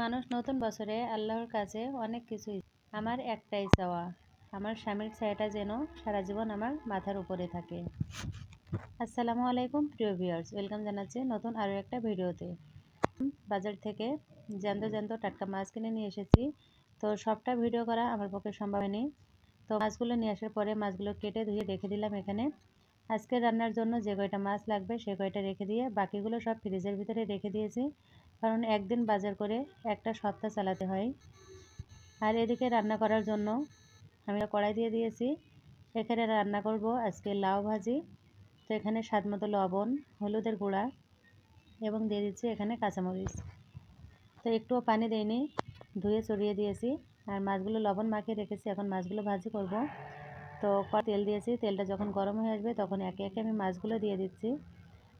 মানুষ নতুন বছরে আল্লাহর কাছে অনেক কিছুই আমার একটাই চাওয়া, আমার স্বামীর ছায়াটা যেন সারা জীবন আমার মাথার উপরে থাকে। আসসালামু আলাইকুম, প্রিয় ভিউয়ার্স, ওয়েলকাম জানাচ্ছি নতুন আরও একটা ভিডিওতে। বাজার থেকে জ্যান্ত জ্যান্ত টাটকা মাছ কিনে নিয়ে এসেছি। তো সবটা ভিডিও করা আমার পক্ষে সম্ভব হয়নি। তো মাছগুলো নিয়ে আসার পরে মাছগুলো কেটে ধুয়ে রেখে দিলাম এখানে। আজকে রান্নার জন্য যে কয়টা মাছ লাগবে সে কয়টা রেখে দিয়ে বাকিগুলো সব ফ্রিজের ভিতরে রেখে দিয়েছি। কারণ একদিন বাজার করে একটা সপ্তাহ চালাতে হয়। আর এদিকে রান্না করার জন্য আমি কড়াই দিয়ে দিয়েছি। এখানে রান্না করব আজকে লাউ ভাজি। তো এখানে স্বাদ মতো লবণ, হলুদের গুঁড়া এবং দিয়ে দিচ্ছি এখানে কাঁচামরিচ। তো একটুও পানি দেয়নি ধুয়ে চড়িয়ে দিয়েছি। আর মাছগুলো লবণ মাখিয়ে রেখেছি, এখন মাছগুলো ভাজি করব। তো তেল দিয়েছি, তেলটা যখন গরম হয়ে আসবে তখন একে একে আমি মাছগুলো দিয়ে দিচ্ছি।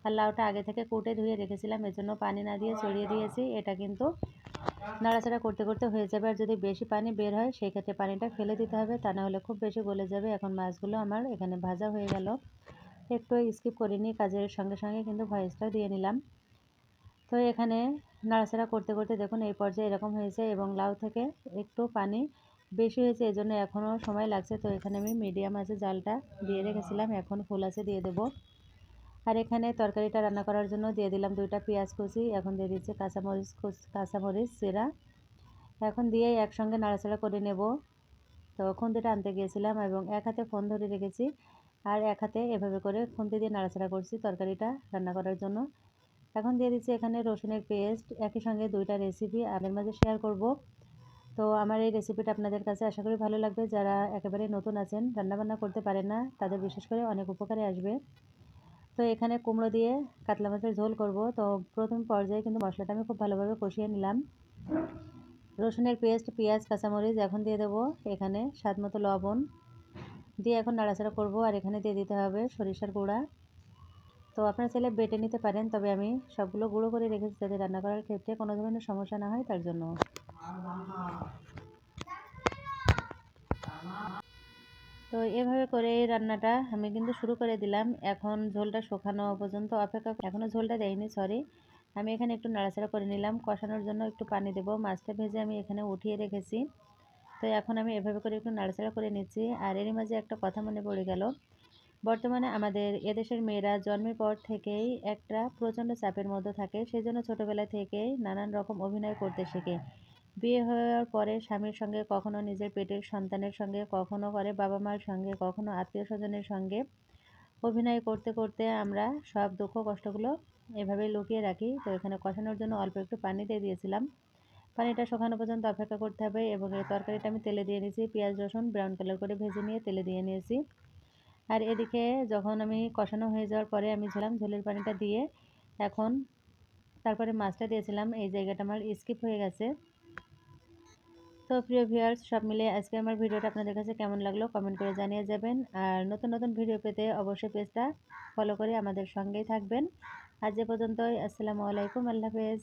আর লাউটা আগে থেকে কুটে ধুয়ে রেখেছিলাম, এজন্য পানি না দিয়ে ছড়িয়ে দিয়েছি। এটা কিন্তু নাড়াচাড়া করতে করতে হয়ে যাবে, আর যদি বেশি পানি বের হয় সেই ক্ষেত্রে পানিটা ফেলে দিতে হবে, তা না হলে খুব বেশি গলে যাবে। এখন মাছগুলো আমার এখানে ভাজা হয়ে গেল। একটু স্কিপ করিনি, কাজের সঙ্গে সঙ্গে কিন্তু ভয়েসটা দিয়ে নিলাম। তো এখানে নাড়াচাড়া করতে করতে দেখুন, এই পর্যায়ে এরকম হয়েছে এবং লাউ থেকে একটু পানি বেশি হয়েছে, এজন্য এখনও সময় লাগছে। তো এখানে আমি মিডিয়াম আছে জালটা দিয়ে রেখেছিলাম, এখন ফুল আছে দিয়ে দেবো। আর এখানে তরকারিটা রান্না করার জন্য দিয়ে দিলাম দুইটা পেঁয়াজ কুচি, এখন দিয়ে দিচ্ছি কাঁচামরিচ কাঁচামরিচ সেরা এখন দিয়ে একসঙ্গে নাড়াচাড়া করে নেব। তো খুন্তিটা আনতে গিয়েছিলাম এবং এক হাতে ফোন ধরে রেখেছি আর এক হাতে এভাবে করে খুন্তি দিয়ে নাড়াচাড়া করছি তরকারিটা রান্না করার জন্য। এখন দিয়ে দিচ্ছি এখানে রসুনের পেস্ট, একই সঙ্গে দুইটা রেসিপি আগের মাঝে শেয়ার করব। তো আমার এই রেসিপিটা আপনাদের কাছে আশা করি ভালো লাগবে। যারা একেবারে নতুন আছেন, রান্নাবান্না করতে পারেন না, তাদের বিশেষ করে অনেক উপকারে আসবে। তো এখানে কুমড়ো দিয়ে কাতলা মাছের ঝোল করব। তো প্রথম পর্যায়ে কিন্তু মশলাটা আমি খুব ভালোভাবে কষিয়ে নিলাম। রসুনের পেস্ট, পেঁয়াজ, কাঁচামরিচ এখন দিয়ে দেবো এখানে স্বাদ মতো লবণ। দিয়ে এখন নাড়াচাড়া করব আর এখানে দিয়ে দিতে হবে সরিষার গুঁড়া। তো আপনারা চাইলে বেটে নিতে পারেন, তবে আমি সবগুলো গুঁড়ো করে রেখেছি যাতে রান্না করার ক্ষেত্রে কোনো ধরনের সমস্যা না হয় তার জন্য। তো এভাবে করে এই রান্নাটা আমি কিন্তু শুরু করে দিলাম। এখন ঝোলটা শুকানো পর্যন্ত অপেক্ষা এখনও ঝোলটা দেয়নি সরি আমি এখানে একটু নাড়াচাড়া করে নিলাম। কষানোর জন্য একটু পানি দেব। মাছটা ভেজে আমি এখানে উঠিয়ে রেখেছি। তো এখন আমি এভাবে করে একটু নাড়াচাড়া করে নিচ্ছি। আর এরই মাঝে একটা কথা মনে পড়ে গেল। বর্তমানে আমাদের এদেশের মেয়েরা জন্মের পর থেকেই একটা প্রচণ্ড চাপের মধ্যে থাকে। সেই জন্য ছোটোবেলা থেকেই নানান রকম অভিনয় করতে শেখে। বিয়ে হওয়ার পরে স্বামীর সঙ্গে কখনো নিজের পেটের সন্তানের সঙ্গে, কখনো করে বাবা মার সঙ্গে, কখনো আত্মীয় স্বজনের সঙ্গে অভিনয় করতে করতে আমরা সব দুঃখ, কষ্টগুলো এভাবেই লুকিয়ে রাখি। তো এখানে কষানোর জন্য অল্প একটু পানি দিয়ে দিয়েছিলাম। পানিটা শুকানো পর্যন্ত অপেক্ষা করতে হবে এবং এই তরকারিটা আমি তেলে দিয়ে নিয়েছি। পেঁয়াজ, রসুন ব্রাউন কালার করে ভেজে নিয়ে তেলে দিয়ে নিয়েছি। আর এদিকে যখন আমি কষানো হয়ে যাওয়ার পরে আমি ঝোলাম ঝোলের পানিটা দিয়ে। এখন তারপরে মাছটা দিয়েছিলাম। এই জায়গাটা আমার স্কিপ হয়ে গেছে। তো প্রিয় ভিউয়ার্স, সব মিলে আজকে আমার ভিডিওটা আপনাদের কাছে কেমন লাগল কমেন্ট করে জানিয়ে যাবেন। আর নতুন নতুন ভিডিও পেতে অবশ্যই পেজটা ফলো করে আমাদের সঙ্গেই থাকবেন। আজ এ পর্যন্তই, আসসালামু আলাইকুম, আল্লাহ হাফেজ।